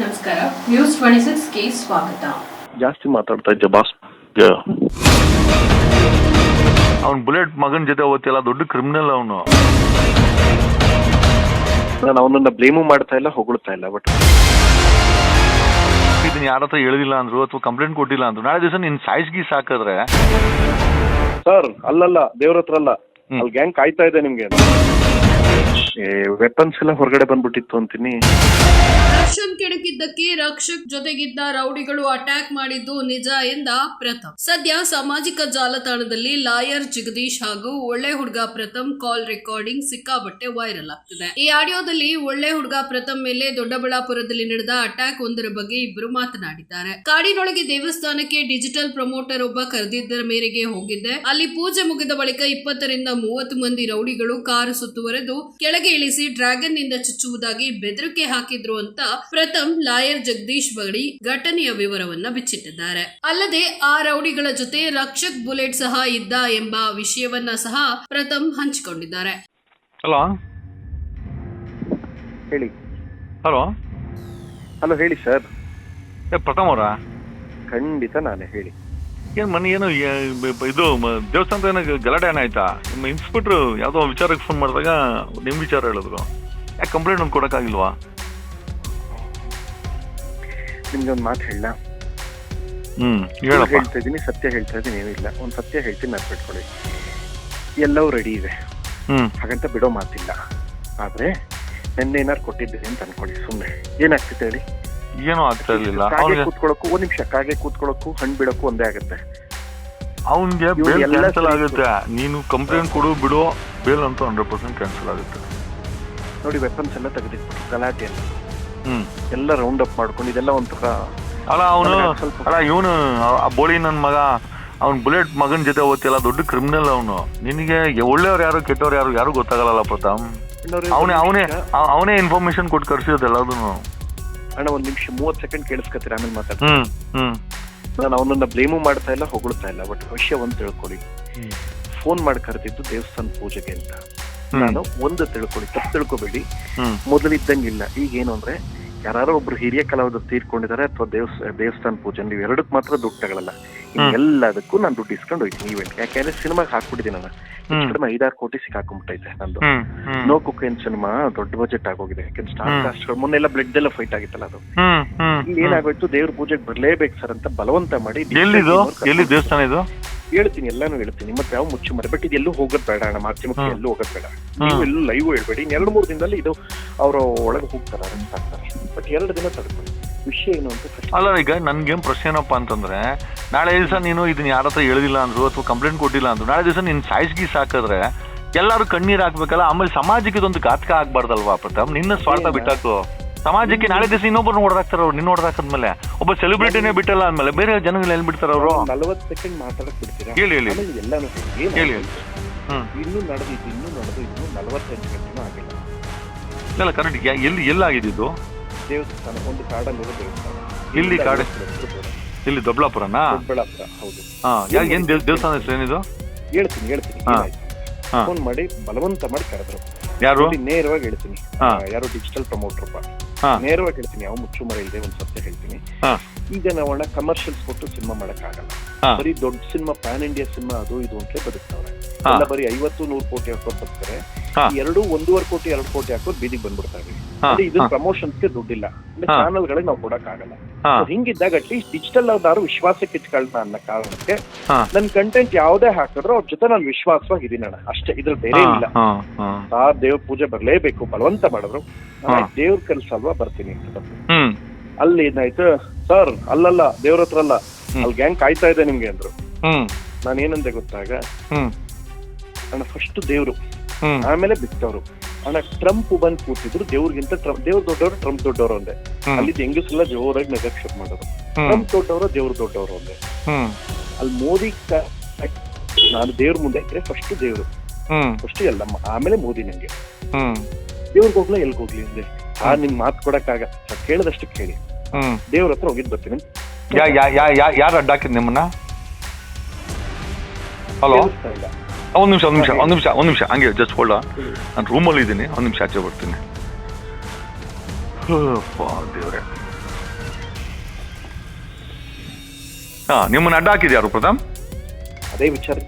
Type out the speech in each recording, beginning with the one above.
ನಮಸ್ಕಾರ. News twenty ಸಿಕ್ಸ್ಗೆ ಸ್ವಾಗತ. ಜಾಸ್ತಿ ಮಾತಾಡ್ತಾ ಇದ್ದೆ ಬಾಸ್ ಅವನ್ ಬುಲೆಟ್ ಮಗನ ಜೊತೆ ಓದ್ತಿಲ್ಲ ದೊಡ್ಡ ಕ್ರಿಮಿನಲ್ ಅವನು. ನಾನು ಅವನನ್ನ ಬ್ಲೇಮು ಮಾಡ್ತಾ ಇಲ್ಲ ಹೊಗಳ್ತಾ ಇಲ್ಲ ಬಟ್ ಇದನ್ನ ಯಾರ ಹತ್ರ ಹೇಳಿಲ್ಲ ಅಂದ್ರು ಅಥವಾ ಕಂಪ್ಲೇಂಟ್ ಕೊಟ್ಟಿಲ್ಲ ಅಂದ್ರು. ನಾಳೆ ದಿವಸ ನಿನ್ ಸಾಯಿಸ್ಗಿ ಸಾಕಿದ್ರೆ ಸರ್ ಅಲ್ಲಲ್ಲ ದೇವ್ರ ಹತ್ರ ಅಲ್ಲ. ಅಲ್ಲಿ ಗ್ಯಾಂಗ್ ಕಾಯ್ತಾ ಇದೆ ನಿಮ್ಗೆ. ವೆಪನ್ಸ್ ಎಲ್ಲ ಹೊರಗಡೆ ಬಂದ್ಬಿಟ್ಟಿತ್ತು ಅಂತೀನಿ. ರಕ್ಷನ್ ಕೆಡಕಿದ್ದಕ್ಕೆ ರಕ್ಷಕ್ ಜೊತೆಗಿದ್ದ ರೌಡಿಗಳು ಅಟ್ಯಾಕ್ ಮಾಡಿದ್ದು ನಿಜ ಎಂದ ಪ್ರಥಮ್ ಸದ್ಯ ಸಾಮಾಜಿಕ ಜಾಲತಾಣದಲ್ಲಿ ಲಾಯರ್ ಜಗದೀಶ್ ಹಾಗೂ ಒಳ್ಳೆ ಹುಡುಗ ಪ್ರಥಮ್ ಕಾಲ್ ರೆಕಾರ್ಡಿಂಗ್ ಸಿಕ್ಕಾಬಟ್ಟೆ ವೈರಲ್ ಆಗ್ತಿದೆ. ಈ ಆಡಿಯೋದಲ್ಲಿ ಒಳ್ಳೆ ಹುಡುಗ ಪ್ರಥಮ್ ಮೇಲೆ ದೊಡ್ಡಬಳ್ಳಾಪುರದಲ್ಲಿ ನಡೆದ ಅಟ್ಯಾಕ್ ಒಂದರ ಬಗ್ಗೆ ಇಬ್ಬರು ಮಾತನಾಡಿದ್ದಾರೆ. ಕಾಡಿನೊಳಗೆ ದೇವಸ್ಥಾನಕ್ಕೆ ಡಿಜಿಟಲ್ ಪ್ರಮೋಟರ್ ಒಬ್ಬ ಕರೆದಿದ್ದರ ಮೇರೆಗೆ ಹೋಗಿದ್ದೆ. ಅಲ್ಲಿ ಪೂಜೆ ಮುಗಿದ ಬಳಿಕ ಇಪ್ಪತ್ತರಿಂದ ಮೂವತ್ತು ಮಂದಿ ರೌಡಿಗಳು ಕಾರು ಸುತ್ತುವರೆದು ಕೆಳಗೆ ಇಳಿಸಿ ಡ್ರ್ಯಾಗನ್ನಿಂದ ಚುಚ್ಚುವುದಾಗಿ ಬೆದರಿಕೆ ಹಾಕಿದ್ರು ಅಂತ ಪ್ರಥಮ್ ಲಾಯರ್ ಜಗದೀಶ್ ಬಗಡಿ ಘಟನೆಯ ವಿವರವನ್ನ ಬಿಚ್ಚಿಟ್ಟಿದ್ದಾರೆ. ಅಲ್ಲದೆ ಆ ರೌಡಿಗಳ ಜೊತೆ ರಕ್ಷಕ್ ಬುಲೆಟ್ ಸಹ ಇದ್ದ ಎಂಬ ವಿಷಯವನ್ನ ಸಹ ಪ್ರಥಮ್ ಹಂಚಿಕೊಂಡಿದ್ದಾರೆ. ಹಲೋ? ಹೇಳಿ. ಹಲೋ? ಹಲೋ ಹೇಳಿ ಸರ್. ಪ್ರಥಮ್ ಅವರ? ಖಂಡಿತ ನಾನೇ ಹೇಳಿ. ಏನ್ ಮನೆ ಏನು ಇದು ದೇವಸ್ಥಾನದ ಏನೋ ಗಲಾಟೆ ಏನಾಯ್ತಾ ನಿಮ್ಮ ಇನ್ಸ್ಪೆಕ್ಟ್ರು ಯಾವ್ದೋ ವಿಚಾರಕ್ಕೆ ಫೋನ್ ಮಾಡಿದಾಗ ನಿಮ್ ವಿಚಾರ ಹೇಳಿದ್ರು. ಯಾಕೆ ಕಂಪ್ಲೇಂಟ್ ಒಂದು ಕೊಡಕ್ಕಾಗಿಲ್ವಾ? ನಿಮ್ಗೆ ಒಂದು ಮಾತು ಹೇಳ ಹ್ಮ್ ಹೇಳಪ್ಪ. ಹೇಳ್ತಾ ಇದ್ದೀನಿ ಸತ್ಯ ಹೇಳ್ತಾ ಇದ್ದೀನಿ ಏನಿಲ್ಲ ಒಂದು ಸತ್ಯ ಹೇಳ್ತೀನಿ ನೆನ್ಪಿಟ್ಕೊಳ್ಳಿ ಎಲ್ಲವೂ ರೆಡಿ ಇದೆ. ಹ್ಮ್. ಹಾಗಂತ ಬಿಡೋ ಮಾತಿಲ್ಲ. ಆದ್ರೆ ನೆನ್ನೆ ಏನಾರು ಕೊಟ್ಟಿದ್ದೀನಿ ಅಂತ ಅನ್ಕೊಳ್ಳಿ ಸುಮ್ಮನೆ ಏನಾಗ್ತಿತ್ತು ಹೇಳಿ? ಏನೂ ಆಗ್ತಾ ಇರ್ಲಿಲ್ಲ. ಕಾಗೆ ಕೂತ್ಕೊಳ್ಳೋಕು ಒಂದ್ ನಿಮಿಷ ಕಾಗೆ ಕೂತ್ಕೊಳ್ಳೋಕು ಹಣ್ಣು ಬಿಡೋಕು ಒಂದೇ ಆಗುತ್ತೆ. ಅವನ್ಗೆ ಬೇಲ್ ಕ್ಯಾನ್ಸಲ್ ಆಗುತ್ತೆ. ನೀನು ಕಂಪ್ಲೇಂಟ್ ಕೊಡು ಬಿಡು ಬೇಲ್ ಅಂತೂ ಹಂಡ್ರೆಡ್ ಪರ್ಸೆಂಟ್ ಕ್ಯಾನ್ಸಲ್ ಆಗುತ್ತೆ. ನೋಡಿ ವೆಪನ್ಸ್ ಎಲ್ಲ ತೆಗೆದಿಟ್ಬಿಟ್ಟು ಗಲಾಟೆ ಎಲ್ಲ ಹ್ಮ್. ಎಲ್ಲ ರೌಂಡ್ ಅಪ್ ಮಾಡ್ಕೊಂಡು ಇದೆಲ್ಲ ಒಂಥರ ಅಲ್ಲ ಅವನು ಸ್ವಲ್ಪ- ಅಲ್ಲ ಇವನು ಆ ಬೋಳಿ ನನ್ನ ಮಗ ಅವ್ನ್ ಬುಲೆಟ್ ಮಗನ್ ಜೊತೆ ಓದ್ತಿಲ್ಲ ದೊಡ್ಡ ಕ್ರಿಮಿನಲ್ ಅವನು. ನಿನಗೆ ಒಳ್ಳೆಯವ್ರು ಯಾರು ಕೆಟ್ಟವ್ರು ಯಾರು ಯಾರು ಗೊತ್ತಾಗಲ್ಲ ಇನ್ನೊಂದು ಅವನೇ ಅವನೇ ಅವನೇ ಇನ್ಫಾರ್ಮೇಶನ್ ಕೊಟ್ಟು ಕರ್ಸಿರೋದು ಎಲ್ಲದನ್ನು ಅಣ್ಣ ಒಂದ್ ನಿಮಿಷ ಮೂವತ್ ಸೆಕೆಂಡ್ ಕೇಳಿಸ್ಕೊತೀರ ಆಮೇಲೆ ಮಾತಾಡ್ತೀನಿ. ನಾನು ಅವನನ್ನ ಬ್ಲೇಮು ಮಾಡ್ತಾ ಇಲ್ಲ ಹೊಗಳ್ತಾ ಇಲ್ಲ ಬಟ್ ವಿಷಯ ಒಂದ್ ತಿಳ್ಕೊಳ್ಳಿ. ಫೋನ್ ಮಾಡಿ ಕರೆದಿದ್ದು ದೇವಸ್ಥಾನ ಪೂಜೆಗೆ ಅಂತ. ನಾನು ಒಂದು ತಿಳ್ಕೊಳ್ಳಿ ತಪ್ಪು ತಿಳ್ಕೊಬೇಡಿ. ಮೊದಲಿದ್ದಂಗಿಲ್ಲ. ಈಗ ಏನು ಅಂದ್ರೆ ಯಾರು ಒಬ್ರು ಹಿರಿಯ ಕಲಾವಿದರು ತೀರ್ಕೊಂಡಿದ್ದಾರೆ ಅಥವಾ ದೇವಸ್ ದೇವಸ್ಥಾನ ಪೂಜೆ ನೀವು ಎರಡಕ್ಕೆ ಮಾತ್ರ ದುಡ್ಡು ಹ್ಮ್. ಎಲ್ಲದಕ್ಕೂ ನಾನು ದುಡ್ಡು ಇಸ್ಕೊಂಡು ಹೋಯ್ತೀನಿ ಈವೆಂಟ್ ಯಾಕೆಂದ್ರೆ ಸಿನಿಮಾಗೆ ಹಾಕ್ಬಿಟ್ಟಿದ್ದೀನಿ ನಾನು. ಕಡಿಮೆ ಐದಾರು ಕೋಟಿ ಸಿಕ್ಕಾಕೊಂಡ್ಬಿಟ್ಟೈತೆ ನಂದು. ನೋ ಕುಕ್ಕೇನ್ ಸಿನಿಮಾ ದೊಡ್ಡ ಬಜೆಟ್ ಆಗೋಗಿದೆ. ಯಾಕಂದ್ರೆ ಸ್ಟಾರ್ ಕಾಸ್ಟ್ ಮೊನ್ನೆ ಮೊನ್ನೆಲ್ಲ ಬ್ಲಡ್ ಎಲ್ಲ ಫೈಟ್ ಆಗಿತ್ತಲ್ಲ ಅದು. ಇಲ್ಲಿ ಏನಾಗೋಯ್ತು? ದೇವ್ರ ಪೂಜೆಗೆ ಬರ್ಲೇಬೇಕು ಸರ್ ಅಂತ ಬಲವಂತ ಮಾಡಿ ಎಲ್ಲಿ ದೇವಸ್ಥಾನ ಇದು? ಹೇಳ್ತೀನಿ ಎಲ್ಲಾನು ಹೇಳ್ತೀನಿ. ಮತ್ತೆ ಯಾವ ಮುಚ್ಚು ಮರೆ? ಬಟ್ ಇದೆಲ್ಲೂ ಹೋಗೋದ್ ಬೇಡ ಅಣ್ಣ. ಮಾಧ್ಯಮಕ್ಕೆ. ಎಲ್ಲೂ ಹೋಗೋದ್ ಬೇಡ. ನೀವು ಎಲ್ಲೂ ಲೈವ್ ಹೇಳ್ಬೇಡಿ. ಇನ್ ಎರಡು ಮೂರು ದಿನದಲ್ಲಿ ಇದು ಅವ್ರ ಒಳಗೆ ಹೋಗ್ತಾರೆ ಅಂತ ಬಟ್ ಎರಡು ದಿನ ತಡ್ಕೊಳ್ಳಿ. ವಿಷಯ ಏನು ಅಂತ ಅಲ್ಲ ಈಗ ನನ್ಗೇನ್ ಪ್ರಶ್ನೆ ಏನಪ್ಪ ಅಂತಂದ್ರೆ ನಾಳೆ ದಿವಸ ನೀನು ಇದನ್ನ ಯಾರ ಹತ್ರ ಹೇಳಿಲ್ಲ ಅಂದ್ರು ಅಥವಾ ಕಂಪ್ಲೇಂಟ್ ಕೊಟ್ಟಿಲ್ಲ ಅಂದ್ರು ನಾಳೆ ದಿವಸ ನೀನು ಸಾಯಿಸ್ಗಿ ಸಾಕಿದ್ರೆ ಎಲ್ಲಾರು ಕಣ್ಣೀರು ಹಾಕ್ಬೇಕಲ್ಲ ಆಮೇಲೆ ಸಮಾಜಕ್ಕೆ ಇದೊಂದು ಘಾತಕ ಆಗ್ಬಾರ್ದಲ್ವಾ ಪ್ರತಾಪ್? ನಿನ್ನ ಸ್ವಾರ್ಥ? ಬಿಟ್ಟಾಕು. ಸಮಾಜಕ್ಕೆ ನಾಳೆ ದಿವಸ ಇನ್ನೊಬ್ಬರನ್ನ ಹೊಡೆದಾಕ್ತಾರ ಅವ್ರು ನಿನ್ನ ಹೊಡೆದಾಕದ್ಮೇಲೆ ಒಬ್ಬ ಸೆಲೆಬ್ರಿಟಿನೇ ಬಿಟ್ಟಲ್ಲ ಅಂದ್ಮೇಲೆ ಬೇರೆ ಜನಗಳು ಎಲ್ಲಿ ಬಿಡ್ತಾರ ಅವರು? ನಲವತ್ತು ಸೆಕೆಂಡ್ ಮಾತಾಡಕ್ ಬಿಡ್ತೀರಾ ಹೇಳಿ, ಹೇಳಿ. ಆಮೇಲೆ ಎಲ್ಲಾನು ಹೇಳಿ. ಹೇಳಿ. ಹ್ಮ್. ಇನ್ನೂ ನಡೆದಿದ್ದು ಇನ್ನೂ ನಡೆದು ಇನ್ನೂ ನಲವತ್ತೆಂಟು ಗಂಟೆನೂ ಆಗಿಲ್ಲ. ಇಲ್ಲ ಕರೆಕ್ಟ್. ಎಲ್ಲಿ ಎಲ್ಲಾಗಿದ್ದು ದೇವಸ್ಥಾನ ಒಂದು ಕಾಡಲ್ಲಿರೋ ದೇವಸ್ಥಾನ. ಇಲ್ಲಿ ಕಾಡ. ಇಲ್ಲಿ ದೊಬ್ಲಾಪುರನಾ? ದೊಡ್ಡಬಳ್ಳಾಪುರ ಹೌದು. ಹಾ ಏನ್ ದೇವ್- ದೇವಸ್ಥಾನ ಹೆಸರು ಏನಿದು? ಹೇಳ್ತೀನಿ ಹೇಳ್ತೀನಿ. ಹಾ. ಏನಾಯ್ತು? ಹಾ. ಫೋನ್ ಮಾಡಿ ಬಲವಂತ ಮಾಡಿ ಕರೆದ್ರು. ಯಾರು? ನೋಡಿ, ನೇರವಾಗಿ ಹೇಳ್ತೀನಿ. ಹಾ. ಆ, ಯಾರು ಡಿಜಿಟಲ್ ಪ್ರಮೋಟರ್ ಹಾ. ನೇರವಾಗಿ ಹೇಳ್ತೀನಿ ಯಾವ ಮುಚ್ಚುಮರ ಇಲ್ಲದೆ ಒಂದ್ ಸತ್ಯ ಹೇಳ್ತೀನಿ. ಹಾ. ಈಗ ನಾವಣ್ಣ ಕಮರ್ಷಿಯಲ್ಸ್ ಕೊಟ್ಟು ಸಿನಿಮಾ ಮಾಡಕ್ ಆಗಲ್ಲ ಹಾ. ಬರೀ ದೊಡ್ಡ ಸಿನಿಮಾ ಪ್ಯಾನ್ ಇಂಡಿಯಾ ಸಿನಿಮಾ ಅದು ಇದು ಅಂತ ಬದುಕ್ತಾವ್ರೆ. ಹಾ. ಎಲ್ಲ ಬರೀ ಐವತ್ತು ನೂರು ಕೋಟಿ ಹಾಕೋದ್ ಬರ್ತಾರೆ ಎರಡು ಒಂದೂವರೆ ಕೋಟಿ ಎರಡು ಕೋಟಿ ಹಾಕೋದು ಬೀದಿಗೆ ಬಂದ್ಬಿಡ್ತಾರೆ ಹಾ, ಇದು. ಪ್ರಮೋಷನ್ಸ್ಗೆ ದುಡ್ಡಿಲ್ಲ. ಹಾ. ಚಾನಲ್ ಗಳಿಗೆ ನಾವು ಕೊಡಕ್ ಆಗಲ್ಲ ಹಿಂಗಿದ್ದಾಗ ಅಟ್ಲೀಸ್ಟ್ ಡಿಜಿಟಲ್ ಅವ್ರದಾರು ವಿಶ್ವಾಸಕ್ಕೆ ಇಟ್ಕೊಳ್ಳೋಣ ಅನ್ನೋ ಕಾರಣಕ್ಕೆ ನನ್ ಕಂಟೆಂಟ್ ಯಾವ್ದೇ ಹಾಕಿದ್ರು ಅವ್ರ ಜೊತೆ ನಾನು ವಿಶ್ವಾಸವಾಗಿ ಇದೀನಿ ಅಣ್ಣ ಅಷ್ಟೇ ಇದ್ರ ಬೇರೆ ಇಲ್ಲ ಆ ದೇವ್ರ ಪೂಜೆ ಬರ್ಲೇಬೇಕು ಬಲವಂತ ಮಾಡಿದ್ರು. ದೇವ್ರ ಕೆಲಸ ಅಲ್ವಾ ಬರ್ತೀನಿ ಅಂತ ಅಲ್ಲಿ ಏನಾಯ್ತು? ಸರ್ ಅಲ್ಲಲ್ಲ ದೇವ್ರ ಹತ್ರ ಅಲ್ಲ. ಅಲ್ಲಿ ಗ್ಯಾಂಗ್ ಕಾಯ್ತಾ ಇದೆ ನಿಮ್ಗೆ ಅಂದ್ರು. ನಾನೇನಂದೆ ನಾನು ಏನಂದೆ ಗೊತ್ತಾಗ ಅಣ್ಣ ಫಸ್ಟ್ ದೇವ್ರು. ಆಮೇಲೆ ಬಿತ್ತವ್ರು ಅಣ್ಣ ಟ್ರಂಪ್ ಬಂದ್ ಕೂತಿದ್ರು ದೇವ್ರಿಗಿಂತ ಟ್ರಂಪ್ ದೇವ್ರ ದೊಡ್ಡವರು ಟ್ರಂಪ್ ದೊಡ್ಡವರು ಹ್ಮ್. ಅಲ್ಲಿ ಹೆಂಗಸೆಲ್ಲ ಜೋರಾಗಿ ನಗಕ್ ಶುರು ಮಾಡೋರು ಟ್ರಂಪ್ ದೊಡ್ಡವರು ದೇವ್ರ ದೊಡ್ಡವರು ಹ್ಮ್. ಅಲ್ಲಿ ಮೋದಿ ನಾನು ದೇವ್ರ ಮುಂದೆ ಇದ್ರೆ ಫಸ್ಟ್ ದೇವ್ರು. ಫಸ್ಟ್ ಎಲ್ಲ ಆಮೇಲೆ ಮೋದಿ ನಂಗೆ. ದೇವ್ರಿಗೆ ಹೋಗ್ಲಾ ಎಲ್ಲಿ ಹೋಗ್ಲಿ ಅಂದೆ. ಆ ನಿಮ್ ಮಾತು ಆಗ ಕೇಳದಷ್ಟು ಕೇಳಿ. ದೇವ್ರ ಹತ್ರ ಹೋಗಿದ್ ಬರ್ತೀನಿ. ಯಾರು ಅಡ್ಡಾಕಿದ್ ನಿಮ್ಮನ್ನ? ಹಲೋ ಒಂದು ನಿಮಿಷ ಒಂದು ನಿಮಿಷ ಒಂದು ನಿಮಿಷ ಒಂದು ನಿಮಿಷ ಹಂಗೆ ಜಸ್ಟ್ ನಾನು ರೂಮಲ್ಲಿ ಇದ್ದೀನಿ ಒಂದು ನಿಮಿಷ ಆಚೆ ಬರ್ತೀನಿ ದೇವ್ರೆ ಹಾ ನಿಮ್ಮನ್ನ ಅಡ್ಡ ಹಾಕಿದ್ಯಾರು ಯಾರು ಪ್ರಥಮ್ ಅದೇ ವಿಚಾರ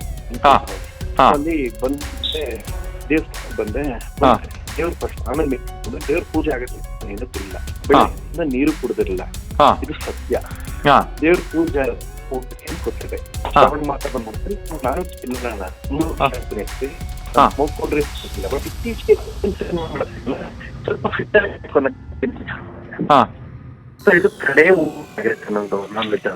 ಹಾ ಹಾ ಅಲ್ಲಿ ಬಂದೆ ದೇವಸ್ಥಾನ ಬಂದೆ ದೇವ್ರ ಆಮೇಲೆ ದೇವ್ರ ಪೂಜೆ ಆಗತ್ತೆ ಏನೂ ತಿಲ್ಲ ನೀರು ಕುಡ್ದಿರಲ್ಲ ಇದು ಸತ್ಯ ದೇವ್ರ ಪೂಜೆ ಹೋಗಕ್ಕೆ ಗೊತ್ತಿದೆ ಬಂದ್ಬಿಡ್ತೀರಿ ನಾನು ಮೂರು ಬಟ್ ಇತ್ತೀಚೆಗೆ ಸ್ವಲ್ಪ ಫಿಟ್ ಇದು ಕಡೆ ಆಗಿರುತ್ತೆ ನಂದು ನಾನ್ ವೆಜ್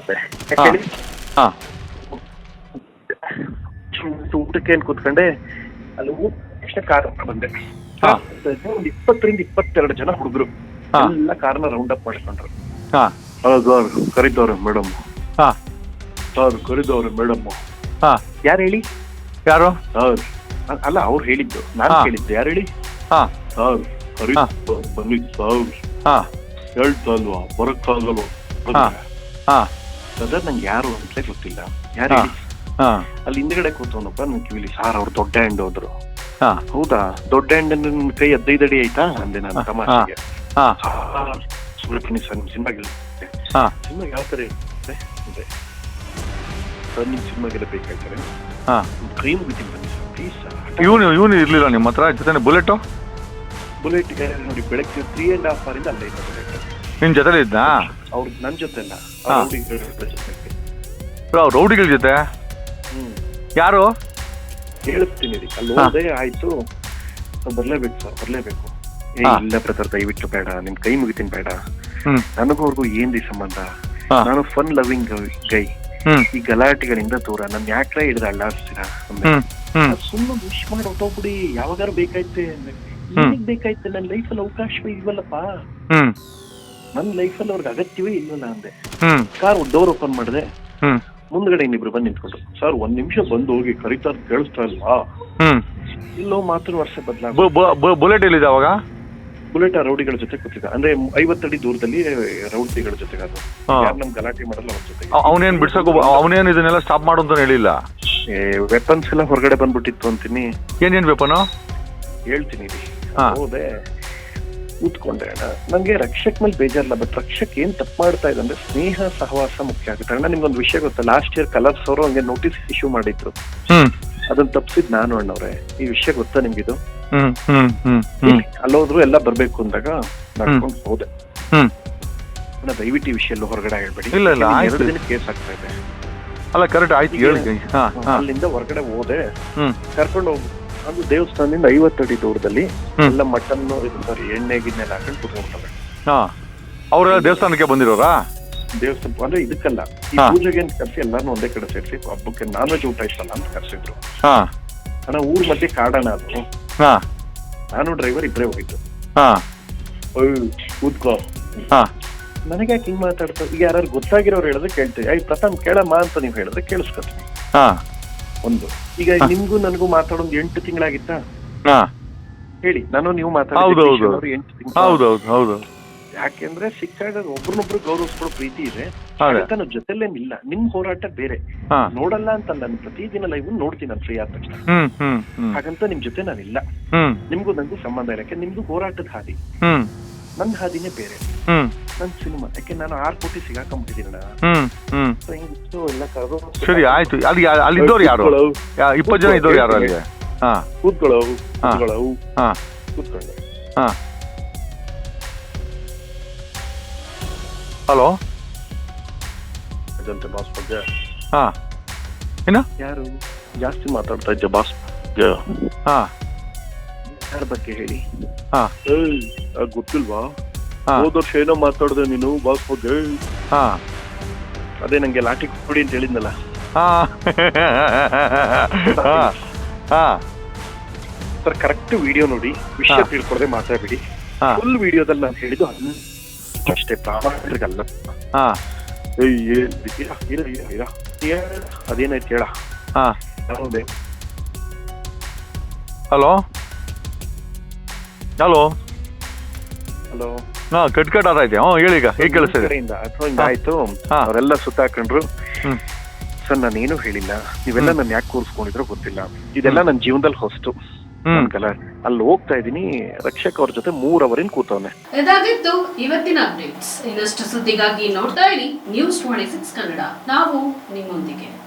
ಊಟಕ್ಕೆ ಏನ್ ಕೂತ್ಕೊಂಡೆ? ಅಲ್ಲಿ ಊಟ ತಕ್ಷಣ ಕಾರ್ ಬಂದೆ. ಒಂದ್ ಇಪ್ಪತ್ತರಿಂದ ಇಪ್ಪತ್ತೆರಡು ಜನ ಹುಡುಗರು. ಎಲ್ಲ ಕಾರ್ನ ರೌಂಡ್ ಅಪ್ ಮಾಡ್ಕೊಂಡ್ರು. ಹೌದು ಕರಿದವ್ರೆ ಮೇಡಮ್ ಸರ್ ಕರಿದವ್ರೆ ಮೇಡಮ್. ಹಾ. ಯಾರು ಹೇಳಿ? ಯಾರು? ಸರ್. ಅಲ್ಲ ಅವ್ರು ಹೇಳಿದ್ದು. ನಾನು ಹಾ. ಕೇಳಿದ್ದು. ಯಾರು ಹೇಳಿ? ಹಾ. ಸರ್ ಕರಿ ಹಾ. ಬನ್ನಿ ಸರ್. ಹಾ. ಹೇಳ್ತಾ ಅಲ್ವಾ ಬರಕ್ಕಾಗಲ್ವಾ? ಹಾ. ಹಾ. ಸದರ್ ನಂಗೆ ಯಾರು ಅಂತಲೇ ಗೊತ್ತಿಲ್ಲ. ಯಾರು ಹಾ. ಹೇಳಿ? ಹಾ. ಅಲ್ಲಿ ಹಿಂದ್ಗಡೆ ಕೂತವನಪ್ಪ ನನ್ ಕಿವಿಲಿ. ಸಾರ್ ಅವ್ರು ದೊಡ್ಡ ಹ್ಯಾಂಡ್ ಹೋದ್ರು. ಹಾ. ಹೌದಾ? ದೊಡ್ಡ ಹ್ಯಾಂಡ್ ನಿನ್ ಕೈ ಹದಿನೈದು ಅಡಿ ಆಯ್ತಾ? ಅಂದೆ ನಾನು ಹಾ. ತಮಾಷೆಗೆ. ಹಾ. ಸರ್ ನಿಮ್ ಸಿನಿಮಾಗೆ ಹಾ. ಸಿನಿಮಾ ಯಾವ ತರ ಇರುತ್ತೆ? ಅಂದ್ರೆ ಸರ್ ನಿಮ್ ಸಿನಿಮಾಗೆಲ್ಲ ಬೇಕಾಗ್ತಾರೆ ಹಾ. ಕೈ ಮುಗಿತೀನಿ ಬನ್ನಿ ಸರ್ ಪ್ಲೀಸ್ ಇವನು ಇವನು ಇರ್ಲಿಲ್ಲ ನಿಮ್ಮ ಹತ್ರ ಜೊತೆ ಬುಲೆಟು? ಬುಲೆಟ್ ನೋಡಿ ಬೆಳಗ್ಗೆ ತ್ರೀ ಆ್ಯಂಡ್ ಹಾಫ್ ಅವರಿಂದ ಅಲ್ಲೇ ಇದ್ದ ಬುಲೆಟ್. ನಿಮ್ಮ ಜೊತೆಲಿ ಇದ್ನಾ? ಅವ್ರು ನನ್ ಜೊತೆ ಅಲ್ಲ ಹಾ. ಜೊತೆ. ರೌಡಿಗಳ ಜೊತೆ? ಯಾರು? ಹೇಳ್ತೀನಿ ರೀ ಅಲ್ಲಿ ಹಾ. ಹೋದೆ ಆಯ್ತು. ಬರಲೇಬೇಕು ಸರ್ ಬರ್ಲೇಬೇಕು. ಏ ಹಾ. ಇಲ್ಲ ಬ್ರದರ್ ದಯವಿಟ್ಟು ಬೇಡ. ನಿಮ್ ಕೈ ಮುಗಿತೀನಿ ಬೇಡ. ನನಗೂ ಅವ್ರಿಗೂ ಏನ್ರಿ ಸಂಬಂಧ? ಹಾ. ನಾನು ಫನ್ ಲವಿಂಗ್ ಗೈ ಈ ಗಲಾಟೆಗಳಿಂದ ದೂರ. ನನ್ ಯಾಕ್ರೆ ಹಿಡಿದು ಹ್ಮ್ ಸುಮ್ಮನೆ ವಿಶ್ ಮಾಡಿ ಹೊಟ್ಟೋಗ್ಬಿಡಿ ಯಾವಾಗಾರು ಬೇಕಾಯ್ತೆ ಏನಿಗ್ ಬೇಕಾಯ್ತು? ನನ್ ಲೈಫಲ್ಲಿ ಅವಕಾಶವೇ ಇಲ್ವಲ್ಲಪ್ಪ. ನನ್ ಲೈಫಲ್ಲಿ ಅವ್ರಿಗೆ ಅಗತ್ಯವೇ ಇಲ್ವಲ್ಲ ಅಂದೆ. ಕಾರ್ ಡೋರ್ ಓಪನ್ ಮಾಡಿದೆ. ಮುಂದ್ಗಡೆ ಇನ್ನಿಬ್ರು ಬಂದು ನಿಂತ್ಕೊಂಡು ಸರ್ ಒಂದ್ ನಿಮಿಷ ಬಂದು ಹೋಗಿ ಕರಿತಾರ ಕೇಳಿಸ್ತಾ ಇಲ್ವಾ? ಇಲ್ಲೋ ಮಾತ್ರ ವರ್ಷ ಬದಲಾಗ ಬುಲೆಟ್ ಎಲ್ಲಿದೆ ಅವಾಗ? ಬುಲೆಟ್ ಆ ರೌಡಿಗಳ ಜೊತೆ ಕೂತಿದ್ದ. ಅಂದ್ರೆ ಐವತ್ತಡಿ ದೂರದಲ್ಲಿ ರೌಡಿಗಳ ಜೊತೆಗೆ ಅದು. ಯಾರು ನಮ್ ಗಲಾಟೆ ಮಾಡಲ್ಲ ಅವ್ರ ಜೊತೆ ಅವನೇನ್ ಬಿಡ್ಸಕ್ ಅವನೇನ್ ಇದನ್ನೆಲ್ಲ ಸ್ಟಾಪ್ ಮಾಡು ಅಂತ ಹೇಳಿಲ್ಲ? ವೆಪನ್ಸ್ ಎಲ್ಲ ಹೊರಗಡೆ ಬಂದ್ಬಿಟ್ಟಿತ್ತು ಅಂತೀನಿ. ಏನೇನ್ ವೆಪನ್ ಹೇಳ್ತೀನಿ. ಹೋದೆ. ಕೂತ್ಕೊಂಡೆ ಅಣ್ಣ. ನಂಗೆ ರಕ್ಷಕ್ ಮೇಲೆ ಬೇಜಾರಿಲ್ಲ ಬಟ್ ರಕ್ಷಕ್ ಏನ್ ತಪ್ಪು ಮಾಡ್ತಾ ಇದೆ ಅಂದ್ರೆ ಸ್ನೇಹ ಸಹವಾಸ ಮುಖ್ಯ ಆಗುತ್ತೆ. ಅಣ್ಣ ನಿಮ್ಗೊಂದು ವಿಷಯ ಗೊತ್ತಾ? ಲಾಸ್ಟ್ ಇಯರ್ ಕಲರ್ಸ್ ಅವರು ಹಂಗೆ ನೋಟಿಸ್ ಇಶ್ಯೂ ಮಾಡಿದ್ರು. ಅದನ್ನ ತಪ್ಪಿಸಿದ್ ನಾನು ಅಣ್ಣವ್ರೆ. ಈ ವಿಷಯ ಗೊತ್ತಾ ನಿಮ್ಗಿದು? ಅಲ್ಲೋದ್ರು ಎಲ್ಲ ಬರ್ಬೇಕು ಅಂದಾಗ ನಡ್ಕೊಂಡು ಹೋದೆ. ದಯವಿಟ್ಟು ಈ ವಿಷಯ ಹೊರಗಡೆ ಹೇಳ್ಬೇಡಿ ಇಲ್ಲ, ಇಲ್ಲ, ಎರಡು ದಿನ ಕೇಸ್ ಆಗ್ತಾ ಇದೆ. ಅಲ್ಲ ಕರೆಕ್ಟ್ ಆಯ್ತು ಹೇಳಿ ಅಲ್ಲಿಂದ ಹೊರಗಡೆ ಹೋದೆ. ಕರ್ಕೊಂಡು ಹೋಗ್ ಅದು ದೇವಸ್ಥಾನದಿಂದ ಐವತ್ತಡಿ ದೂರದಲ್ಲಿ ಹ್ಮ್. ಎಲ್ಲ ಮಟನ್ ಎಣ್ಣೆ ಗಿಣ್ಣೆಲ್ಲ ಹಾಕೊಂಡು ಕುತ್ಕೊಂಡ್ತಾರೆ ಹಾ. ಅವರೆಲ್ಲ ದೇವಸ್ಥಾನಕ್ಕೆ ಬಂದಿರೋರಾ? ದೇವಸ್ಥಾನ ಅಂದ್ರೆ ಇದಕ್ಕಲ್ಲ. ಈ ಹಾ. ಪೂಜೆಗೆ ಅಂತ ಕರ್ಸಿ ಎಲ್ಲಾನು ಒಂದೇ ಕಡೆ ಸೇರಿಸಿ ಹಬ್ಬಕ್ಕೆ ನಾನ್ ವೆಜ್ ಊಟ ಇಷ್ಟಲ್ಲ ಅಂತ ಕರ್ಸಿದ್ರು. ಹಾ. ಅಣ್ಣ ಊರ್ ಮಧ್ಯೆ ಕಾಡಣ ಅದು. ಹಾ. ನಾನು ಡ್ರೈವರ್ ಇಬ್ಬರೇ ಹೋಗಿದ್ದು. ಹಾ. ಅಯ್ಯೋ ಕೂತ್ಕೋ. ಹಾ. ನನಗೆ ಯಾಕೆ ಹಿಂಗ್ ಮಾತಾಡ್ತಾ ಈಗ ಯಾರು ಗೊತ್ತಾಗಿರೋರು ಹೇಳಿದ್ರೆ ಕೇಳ್ತೀವಿ ಐ ಪ್ರಥಮ್ ಕೇಳಮ್ಮ ಅಂತ ನೀವು ಹೇಳಿದ್ರೆ ಕೇಳಿಸ್ಕೊತೀನಿ. ಹಾ. ಒಂದು. ಈಗ ನಿಮ್ಗೂ ನನಗೂ ಮಾತಾಡೋದು ಎಂಟು ತಿಂಗಳಾಗಿತ್ತ? ಹಾ. ಹೇಳಿ ನಾನು ನೀವು ಹೌದು, ಹೌದು. ಮಾತಾಡೋದು ಎಂಟು ತಿಂಗಳು. ಹೌದೌದು ಹೌದು ಯಾಕೆಂದ್ರೆ ಸಿಕ್ಕಾಗ ಒಬ್ರನ್ನೊಬ್ರು ಗೌರವಿಸ್ಕೊಳ್ಳೋ ಪ್ರೀತಿ ಇದೆ. ಅದೇ ನಾನು ಜೊತೆಲೇನಿಲ್ಲ ನಿಮ್ ಹೋರಾಟ ಬೇರೆ. ನೋಡಲ್ಲ ಅಂತ ನಾನು ಪ್ರತಿದಿನ ಲೈವ್ ನೋಡ್ತೀನಿ ನಾನು ಫ್ರೀ ಆದ ತಕ್ಷಣ. ಹಾಗಂತ ನಿಮ್ ಜೊತೆ ನಾನಿಲ್ಲ. ನಿಮ್ಗೂ ನಂಗೂ ಸಂಬಂಧ ಇರಕ್ಕೆ ಯಾಕೆ ನಿಮ್ದು ಹೋರಾಟದ ಹಾದಿ. ನನ್ ನನ್ನ ಹಾದಿನೇ ಬೇರೆ. ಹ್ಮ್. ನನ್ ಸಿನಿಮಾ. ಯಾಕೆ ನಾನು ಆರ್ ಕೋಟಿ ಸಿಗಾಕ ಹ್ಮ್ ಹ್ಮ್. ಹಿಂಗಿತ್ತು ಎಲ್ಲ ಕರೆದು ಸರಿ ಆಯ್ತು. ಅಲ್ಲಿ ಅಲ್ಲಿ ಇದ್ದವ್ರು ಯಾರು? ಇಪ್ಪತ್ತು ಜನ ಇದ್ದವ್ರು ಯಾರು ಅಲ್ಲಿ? ಹಾ. ಕೂತ್ಕೊಳ್ಳೋ. ಕೂತ್ಕೊಳ್ಳೋ ಹಾ. ಕೂತ್ಕೊಂಡೆ ಹಲೋ ಅದಂತೆ ಬಾಸ್ ಬಗ್ಗೆ ಹಾ ಏನು ಯಾರು ಜಾಸ್ತಿ ಮಾತಾಡ್ತಾ ಇದ್ದೆ ಬಾಸ್ ಬಗ್ಗೆ ಹಾ ಯಾರ ಬಗ್ಗೆ ಹೇಳಿ. ಹಾ ಏಯ್ ಅದ್ ಗೊತ್ತಿಲ್ವಾ? ಹಾ ಹೋದ ವರ್ಷ ಏನೋ ಮಾತಾಡ್ದೆ ನೀನು ಬಾಸ್ ಬಗ್ಗೆ ಹಾ ಅದೇ ನಂಗೆ ಲಾಠಿ ಕೊಡಿ ಅಂತ ಹೇಳಿದ್ನಲ್ಲ. ಹಾ ಹಾ ಹಾ ಸರ್ ಕರೆಕ್ಟ್ ವಿಡಿಯೋ ನೋಡಿ. ವಿಷಯ ಹಾ. ತಿಳ್ಕೊಡದೆ ಮಾತಾಡ್ಬಿಡಿ. ಹಾ ಫುಲ್ ವಿಡಿಯೋದಲ್ಲಿ ನಾನು ಹೇಳಿದ್ದು ಅಲ್ಲ ಅಷ್ಟೇ ಪ್ರಾಮಾಣಿಕಲ್ಲ ಹಾ. ಅದೇನಾಯ್ತು ಹೇಳ ಹಾ. ಹಲೋ? ಹಲೋ? ಹಲೋ? ಹಾ ಕಟ್ ಕಟ್ ಆಯ್ತು ಹ್ಞೂ ಹೇಳಿ ಈಗ ಹೇಗೆ ಕೇಳಿಸ್ತಿದೆ ಆಯಿತು. ಅವರೆಲ್ಲ ಸುತ್ತಾಕೊಂಡ್ರು. ಸರ್ ನಾನೇನು ಹೇಳಿಲ್ಲ. ನೀವೆಲ್ಲ ನನ್ನ ಯಾಕೆ ಕೂರಿಸ್ಕೊಂಡಿದ್ರು ಗೊತ್ತಿಲ್ಲ. ಇದೆಲ್ಲ ನನ್ನ ಜೀವನದಲ್ಲಿ ಹೊಸ್ತು. ಹ್ಮ್. ಅಲ್ಲಿ ಹೋಗ್ತಾ ಇದೀನಿ ರಕ್ಷಕ್ ಅವ್ರ ಜೊತೆ ಮೂರ್ ಅವರಿನ್ ಕೂತವನೆ. ಇದಾಗಿತ್ತು ಇವತ್ತಿನ ಅಪ್ಡೇಟ್ಸ್. ಇನ್ನಷ್ಟು ಸುದ್ದಿಗಾಗಿ ನೋಡ್ತಾ ಇರಿ. News twenty six Kannada. ನಾವು ನಿಮ್ಮೊಂದಿಗೆ.